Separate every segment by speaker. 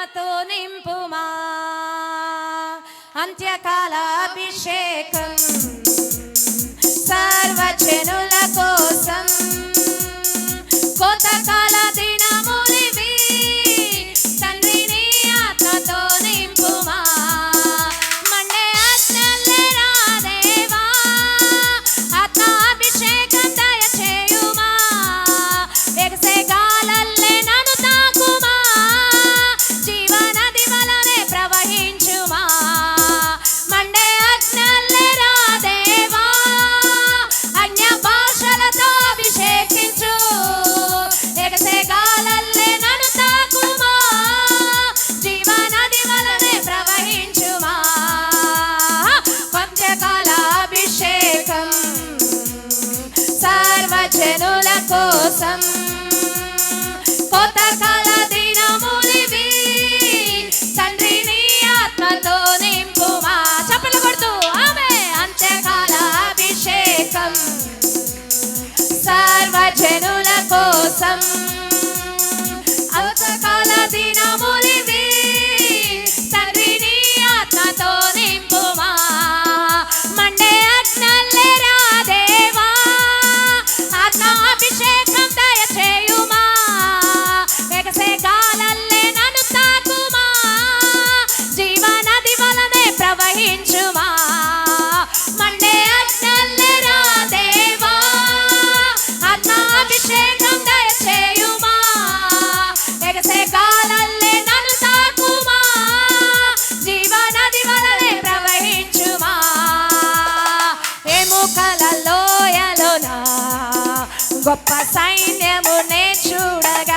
Speaker 1: మహిమతో నింపుమా. అంత్యకాల అభిషేకం సర్వజనుల కోసం మా సైన్యమునే చూడగా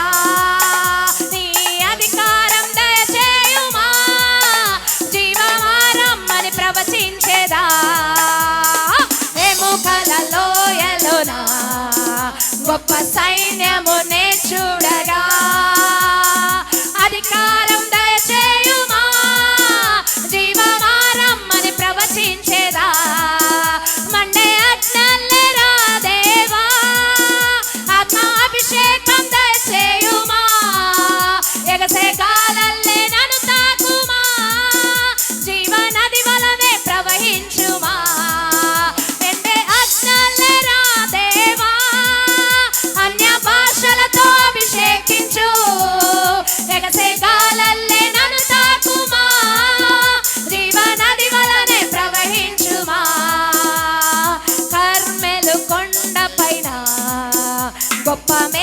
Speaker 1: copa me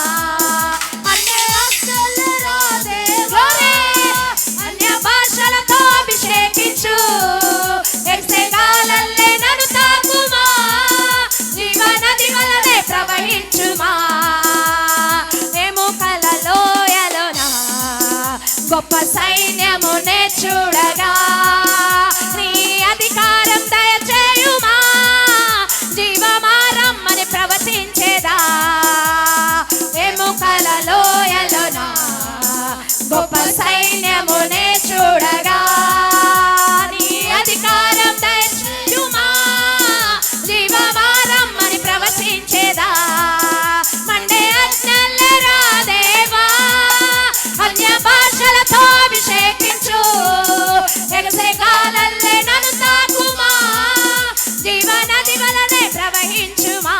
Speaker 1: గొప్ప సైన్యమునే వలనే ప్రవహించుమా?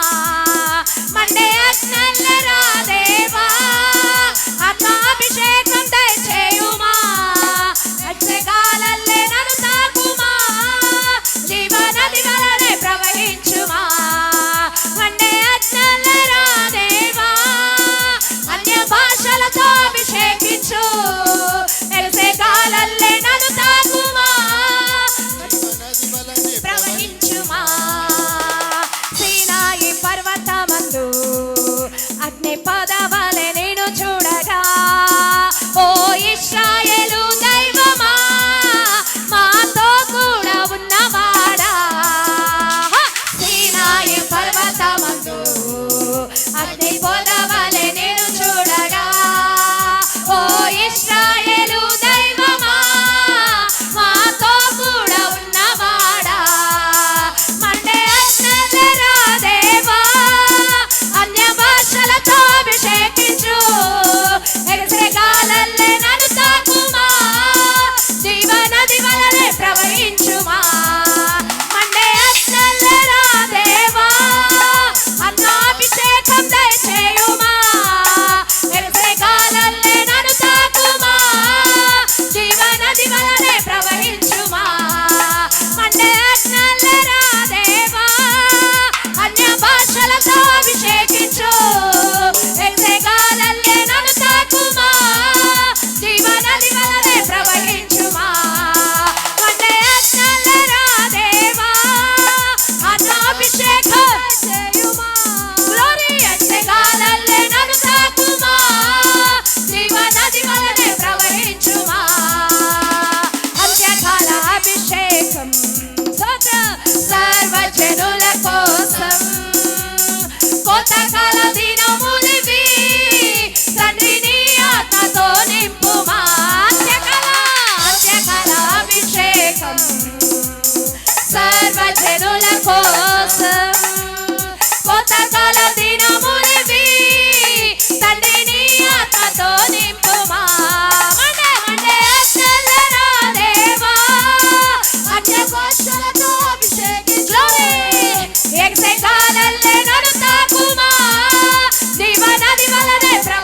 Speaker 1: మండే అజ్ఞల్లరా para ti. viva la lepra!